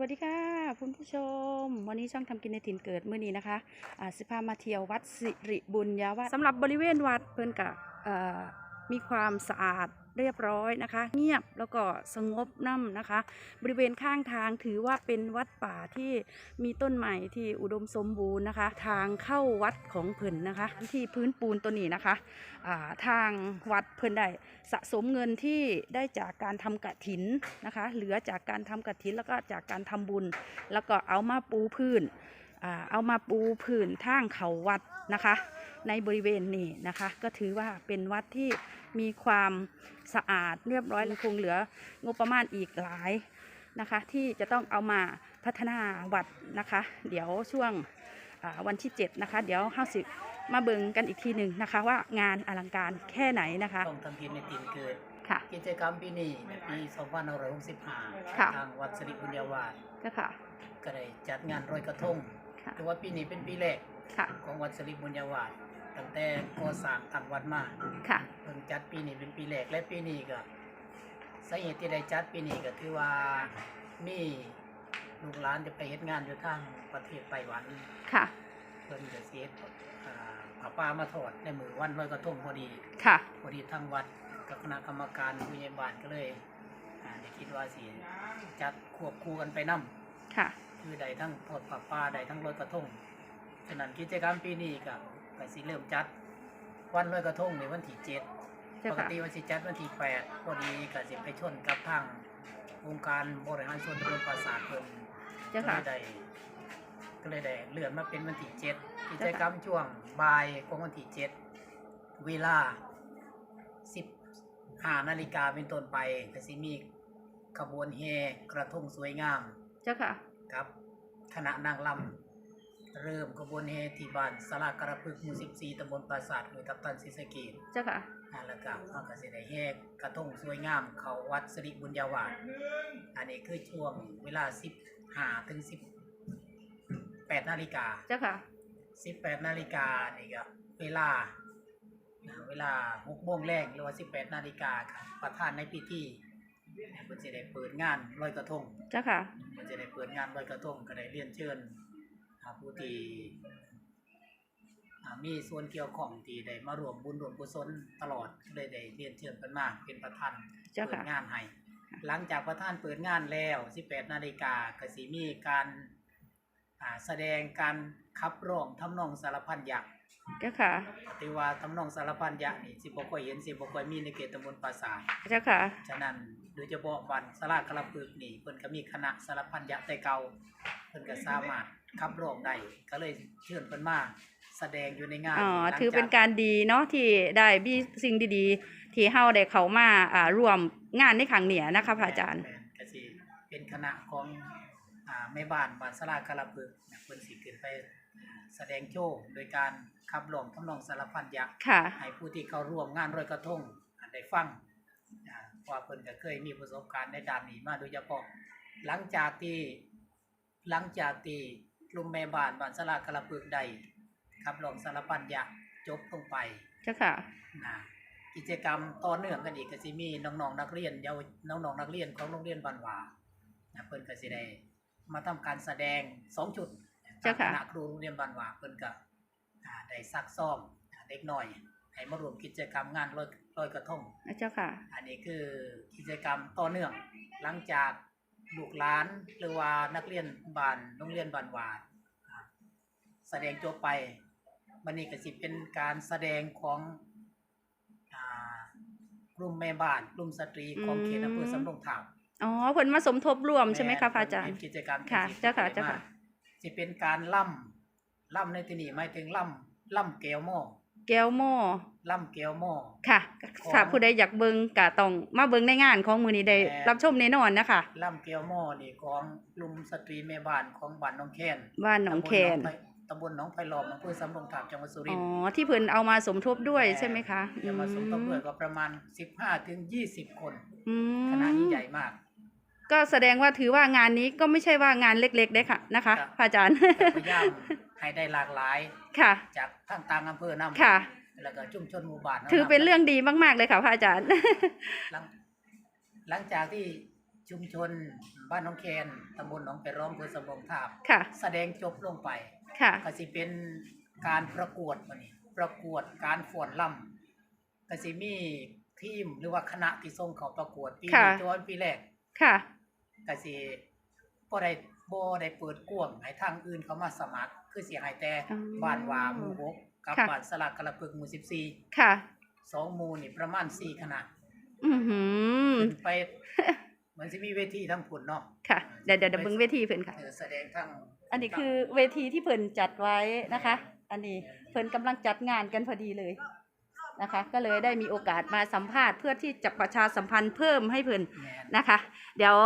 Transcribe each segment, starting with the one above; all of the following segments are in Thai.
วัสดีค่ะคุณผู้ชม วันนี้ช่องทำกินในถิ่นเกิดมื้อนี้นะคะอ่าสิพามาเที่ยววัดสิริบุญญาวัดสำหรับบริเวณวัดเพิ่นกะมีความสะอาด เรียบร้อยนะคะ เงียบแล้วก็สงบน้ำนะคะ บริเวณข้างทางถือว่าเป็นวัดป่าที่มีต้นใหม่ที่อุดมสมบูรณ์นะคะ ทางเข้าวัดของเพิ่นนะคะ ที่พื้นปูนตัวนี้นะคะาทางวัดเพิ่นได้สะสมเงินที่ได้จากการทำกะถินนะคะ เหลือจากการทำกะถินแล้วก็จากการทำบุญ แล้วก็เอามาปูพื้นเอามาปูพื้นทางเขาวัดนะคะ ในบริเวณนี้นะคะ ก็ถือว่าเป็นวัดที่มีความสะอาดเรียบร้อยและคงเหลืองบประมาณอีกหลายนะคะ ที่จะต้องเอามาพัฒนาวัดนะคะ เดี๋ยวช่วงอ่าวันที่ 7 นะคะ เดี๋ยวห้าสิมาเบิ่งกันอีกทีหนึ่งนะคะ ว่างานอลังการแค่ไหนนะคะต้องทำกินในตีนเกิดค่ะกิจกรรมปีนี้ในปี2565ค่ะทางวัดสิริบุญญาวาสก็ค่ะก็ได้จัดงานรอยกระทงค่ะถือว่าปีนี้เป็นปีแรกค่ะของวัดสิริบุญญาวาส ตั้งแต่ก่อสร้างทางวัดมาค่ะ เพิ่งจัดปีนี้เป็นปีแรกและปีนี้ก็สาเหตุที่ได้จัดปีนี้ก็คือว่ามีลูกหลานจะไปเฮ็ดงานอยู่ทางประเทศไต้หวัน ค่ะ เพิ่นจะเสียอ่าผ้าป่ามาถอดในมือวันลอยกระทงพอดี ค่ะ พอดีทางวัดกับคณะกรรมการผู้ใหญ่บ้านก็เลยอ่าได้คิดว่าสิจัดควบคู่กันไปนํค่ะ คือใดทั้งทอดผ้าป่าใดทั้งลอยกระทงฉะนั้นกิจกรรมปีนี้ก็ ก็สิเริ่มจัด วันลอยกระทงในวันที่เจ็ดเจ้าปกค่ะ ติวันสิจัดวันที่แปดพอดีก็สิไปชนกับทางองค์การบริหารส่วนตำบลปราสาทเพิ่นเจ้าค่ะก็เลยได้ก็เลยได้เลื่อนมาเป็นวันที่เจ็ดกิจกรรมช่วงบ่ายของวันที่เจ็ดเวลาสิบห้านาฬิกาเป็นต้นไปก็สิมีขบวนแห่กระทงสวยงาม เจ้าค่ะ ครับคณะนางลำ เริ่มขบวนแห่ที่บ้านสลากระพึกหมู่14ตำบลปราสาทห้วยทับทันศรีสะเกษเจ้าค่ะอ่าแล้วก็เขาก็สิได้แห่กระทงสวยงามเขาวัดสิริบุญญาวาสอันนี้คือช่วงเวลา 15ถึง18นาฬิกา เจ้าค่ะ18นาฬิกานี่ก็เวลาอ่าเวลา6โมงแรงหรือว่า18นาฬิกาครับประธานในพิธีเนี่ยเพิ่นสิได้เปิดงานลอยกระทงเจ้าค่ะมันจะได้เปิดงานลอยกระทงก็ได้เรียนเชิญอ่า ผู้ที่อ่ามีส่วนเกี่ยวข้องที่ได้มารวมบุญรวมกุศลตลอดก็เลยได้เรียนเชิญเพิ่นมาเป็นประธานเจ้าเปิค่ะดงานให้หลังจากประธานเปิดงานแล้ว18นาฬิกาก็สิมีการอ่าแสดงการขับร้องทำนองสารพันยักษ์เจ้าค่ะที่ว่าทำนองสารพันยักษ์นี่สิบ่ค่อยเห็นสิบ่ค่อยมีในเขตตำบลปราสาทเจ้าค่ะฉะนั้นโดยเฉพาะบันสลากกระปึกนี่เพิ่นก็มีคณะสารพันยะแต่เก่าเพิ่นก็สามารถ ขับร้องได้ก็เลยเชิญเพิ่นมาแสดงอยู่ในงานอ๋อหลังจถือเป็นการดีเนาะที่ได้มีสิ่งดีๆ ที่เฮาได้เข้ามาอ่าร่วมงานในครั้งเนี้ยนะคะพระอาจารย์ แม่นก็สิเป็นคณะของอ่าแม่บ้านบ้านสลากกระปึกเนี่ยเพิ่นสิขึ้นไปแสดงโชว์โดยการขับร้องทำนองสารพันยะค่ะ ให้ผู้ที่เข้าร่วมงานรอยกระทงได้ฟังอ่าว่าเพิ่นก็เคยมีประสบการณ์ในด้านนี้มาโดยเฉพาะหลังจากที่หลังจากที่ กลุ่มแม่บ้านบ้านสลากระปึกใดขับลองสารพันยะจบลงไปเจ้าค่ะนะกิจกรรมต่อเนื่องกันอีกก็สิมีน้องๆนักเรียนเยาวน้องๆนักเรียนของโรงเรียนบ้านหวานะเพิ่นก็สิได้มาทำการแสดงสองชุดเจ้าค่ะคณะครูโรงเรียนบ้านหวาเพิ่นก็อ่าได้ซักซ้อมอ่าเด็กน้อยให้มาร่วมกิจกรรมงานลอยลอยกระทงเจ้าค่ะ อันนี้คือกิจกรรมต่อเนื่องหลังจาก ลูกหลานหรือว่านักเรียนบ้านโรงเรียนบ้านหวาอ่าแสดงจบไปวันนี้ก็สิเป็นการแสดงของอ่ากลุ่มแม่บ้านกลุ่มสตรีของเขตอำเภอสำโรงทาบอ๋อเพิ่นมาสมทบร่วมใช่ไหมคะพระอาจารย์เป็นกิจกรรมค่ะที่เจ้าค่ะที่เจ้าค่ะสิเป็นการล่ำล่ำในที่นี้หมายถึงล่ำล่ำแก้วหม้อ แก้วหม้อล่ำแก้วหม้อ ค่ะของถ้าผู้ใดอยากเบิ่งก็ต้องมาเบิ่งในงานของมื้อนี้ได้แม่ รับชมแน่นอนนะคะล่ำเกียวหม้อนี่ของกลุ่มสตรีแม่บ้านของบ้านหน้องแคนบ้านหนองแคนตำบลหนองไผ่ล้อมอำเภอสำโรงทาบจังหวัดสุริอ๋นอทร์ที่เพิ่นเอามาสมทบด้วยใช่ไหมคะจะมาสมทบด้วยก็ประมาณ 15ถึง20 คนอืมคณะนี้ใหญ่มาก ก็แสดงว่าถือว่างานนี้ก็ไม่ใช่ว่างานเล็กๆได้ค่ะนะคะครับ พระอาจารย์ แต่พยายามให้ได้หลากหลาย ค่ะ จากทั้งต่างอำเภอนำค่ะ แล้วก็ชุมชนหมู่บ้านถือเป็นเรื่องดีมากๆเลยค่ะพระอาจารย์ หลังหลังจากที่ชุมชนบ้านหน้องแคนตำบลหนองไปร้องอำเภอสำโรงทาบค่ะ แสดงจบลงไป ค่ะก็สิเป็นการประกวดบัดนี้ ประกวดการฟ้อนล่ำก็สิมีทีมหรือว่าคณะที่ส่งเข้าประกวดปีค่ะนี้จนปีแรก ค่ะก็สิ บ่ได้บ่ได้เปิดกว้างให้ทางอื่นเขามาสมัคร คือสิให้แต่อ๋อบ้านวาหมู่หกกับค่ะ บ้านสลักกระปึกหมู่14ค่ะ สองหมู่นี่ประมาณ4คณะอือหือขึ้นไปมันสิมีเวทีทั้งพุ่นเนาะค่ะ เดี๋ยวเดี๋ยวเดี๋ยวเบิ่งเวทีเพิ่นค่ะ เออแสดงทั้งอันนี้คือเวทีที่เพิ่นจัดไว้นะคะ อันนี้เพิ่นกำลังจัดงานกันพอดีเลยนะคะ ก็เลยได้มีโอกาสมาสัมภาษณ์เพื่อที่จะประชาสัมพันธ์เพิ่มให้เพิ่นแม่นนะคะ เดี๋ยว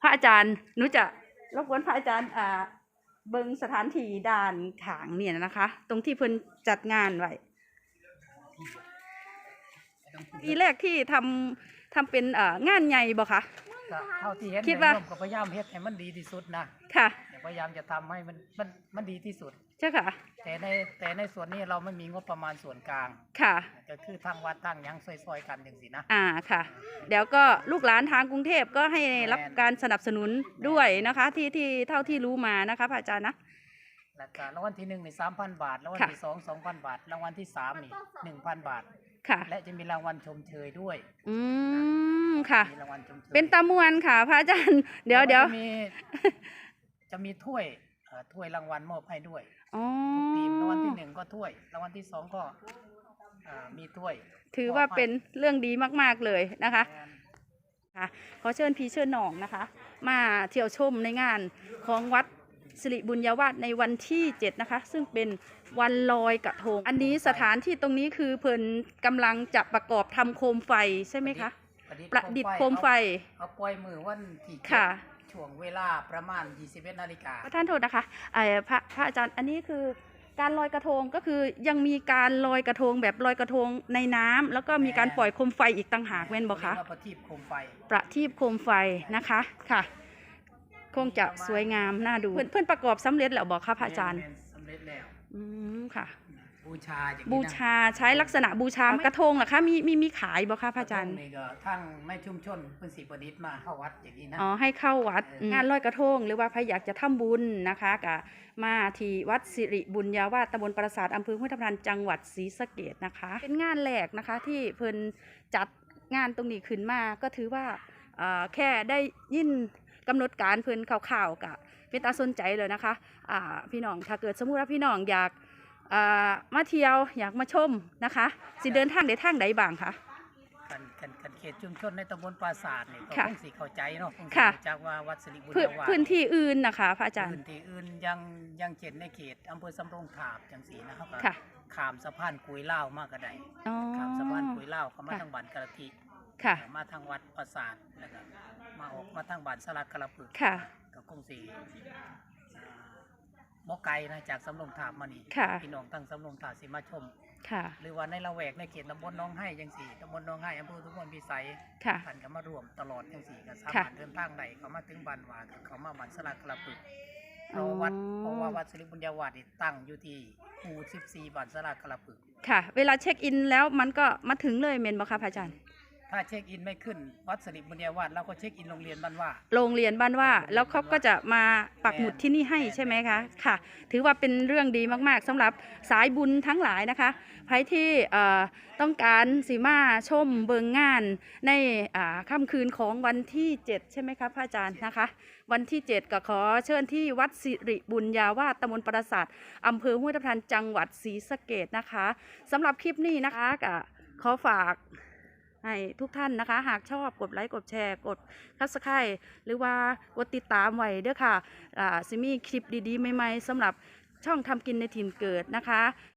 พระอาจารย์หนุจะรบกวนพระอาจารย์อ่าเบิงสถานที่ด้านขางเนี่ยนะคะ ตรงที่เพิ่นจัดงานไว้ไม่ต้องพูดปีแรกที่ทำทำเป็นเอ่องานใหญ่บ่คะ ก็เท่าที่เห็นคิดว่า ในร่มก็พยายามเฮ็ดให้มันดีที่สุดนะค่ะ พยายามจะทำให้มันมันมันดีที่สุด เจ้าค่ะ แต่ในแต่ในส่วนนี้เราไม่มีงบประมาณส่วนกลางค่ะ ก็คือทางวัดทางหยังซอยๆกันอย่างสินะ อ่าค่ะ เดี๋ยวก็ลูกหลานทางกรุงเทพก็ให้รับการสนับสนุนด้วยนะคะ ที่ที่เท่าที่รู้มานะคะพระอาจารย์นะ แล้วก็รางวัลที่หนึ่งนี่สามพันบาทรางวัลค่ะที่สองสองพันบาทรางวัลที่สามนี่หนึ่งพันบาท ค่ะ และจะมีรางวัลชมเชยด้วยอืมค่ะ มีรางวัลชมเชยเป็นตามวนค่ะ พระอาจารย์ เดี๋ยวเดี๋ยว แล้ก็จะมีจะมีถ้วยเอ่อถ้วยรางวัลมอบให้ด้วย อ๋อทุกทีมรางวัลที่หนึ่งก็ถ้วยรางวัลที่สองก็อ่ามีถ้วยถือว่าเป็นเรื่องดีมาก ๆ เลยนะคะงานค่ะขอเชิญพี่เชิญน้องนะคะ มาเที่ยวชมในงานของวัดสิริบุญญาวาสในวันที่ 7 นะคะ ซึ่งเป็นวันลอยกระทง อันนี้สถานที่ตรงนี้คือเพิ่นกำลังจะประกอบทำโคมไฟใช่ไหมคะ ประดิษฐ์โคมไฟเอาเอาปล่อยมือวันที่เจ็ดค่ะ ช่วงเวลาประมาณ 21นาฬิกาท่านโทษนะคะเอ่อพระพระอาจารย์อันนี้คือการลอยกระทงก็คือยังมีการลอยกระทงแบบลอยกระทงในน้ำแล้วก็มีการปล่อยโคมไฟอีกต่างหากแม่นบอกคะเรียกว่าประทีปโคมไฟประทีปโคมไฟนะคะค่ะ คงจะสวยงามน่าดูเพื่อนเพื่อนประกอบสำเร็จแล้วบอกค่ะพระอาจารย์แม่นสำเร็จแล้ว อืมค่ะ บูชาอย่างนี้นะบูชาใช้ลักษณะบูชากระทงเหรอคะมีมีมีขายบอกค่ะพระอาจารย์นี่ก็ทั้งในชุมชนเพิ่นสิประดิษฐ์มาเข้าวัดอย่างนี้นะ อ๋อให้เข้าวัดเออ งานลอยกระทง หรือว่าใครอยากจะทำบุญนะคะกะมาที่วัดสิริบุญญาวาสตำบลปราสาทอำเภอห้วยทับทันจังหวัดศรีสะเกดนะคะ เป็นงานแรกนะคะที่เพิ่นจัดงานตรงนี้ขึ้นมาก็ถือว่าเอ่อแค่ได้ยินกำหนดการเพิ่นข่าวๆกะเป็นตาสนใจเลยนะคะอ่าพี่น้องถ้าเกิดสมมุติว่าพี่น้องอยากอ่า มาเที่ยวอยากมาชมนะคะ สิเดินทางได้ทางใดบ้างคะกันกันกันเขตชุมชนในตำบลปราสาทนี่ก็ค่ะคงสิเข้าใจเนาะคงสิค่ะรู้จักว่าวัดสิริบุญพื้นญาวาสพื้นที่อื่นนะคะพระอาจารย์พื้นที่อื่นยังยังเช่นในเขตอำเภอสำโรงทาบจังสีนะครับค่ะข้ามสะพานกุยเล่าวมากกระไดอ๋อข้ามสะพานกุยเล่าวเข้ามาค่ะทางบ้านกระทิค่ะมาทางวัดปราสาทแล้วก็มาออกมาทางบ้านสลักกระปึกค่ะก็คงสี บ่ไกลนะจากสำโรงทาบมานี่ค่ะ พี่น้องตั้งสำโรงทาบสิมาชม ค่ะ หรือว่าในละแวกในเขตตำบลหน้องไห้จังสี่ตำบลหน้องไห้อำเภอทุกคนพิสัยค่ะ ท่านก็มารวมตลอดจังสี่ก็สาค่ะ มารถเดินทางได้เขามาถึงบ้านวาก็เขามาบ้านสลักกระปึกเพราะวัดเพราะว่าวัดสิริบุญญาวาสนี่ตั้งอยู่ที่หมู่14บ้านสลากกระปึกค่ะ เวลาเช็คอินแล้วมันก็มาถึงเลยเมนบอคะพระอาจารย์ ถ้าเช็คอินไม่ขึ้น วัดสิริบุญญาวาสเราก็เช็คอินโรงเรียนบ้านว่า โรงเรียนบ้านว่า แล้วเขาก็จะมาปักหมุดที่นี่ให้ใช่ไหมคะค่ะ ถือว่าเป็นเรื่องดีมากๆสำหรับสายบุญทั้งหลายนะคะใครที่เอ่อต้องการสีมาชมเบิงงานในอ่าค่ำคืนของวันที่ 7 ใช่ไหมคะพระอาจารย์นะคะ วันที่ 7 ก็ขอเชิญที่วัดสิริบุญญาวาสตำบลปราสาทอำเภอห้วยทับทันจังหวัดศรีสะเกดนะคะสำหรับคลิปนี้นะคะก็ขอฝาก ให้ทุกท่านนะคะ หากชอบกดไลค์กดแชร์กดคัสไครหรือว่ากดติดตามไว้เด้อค่ะอ่าสิมีคลิปดีๆใหม่ๆสำหรับช่องทำกินในถิ่นเกิดนะคะ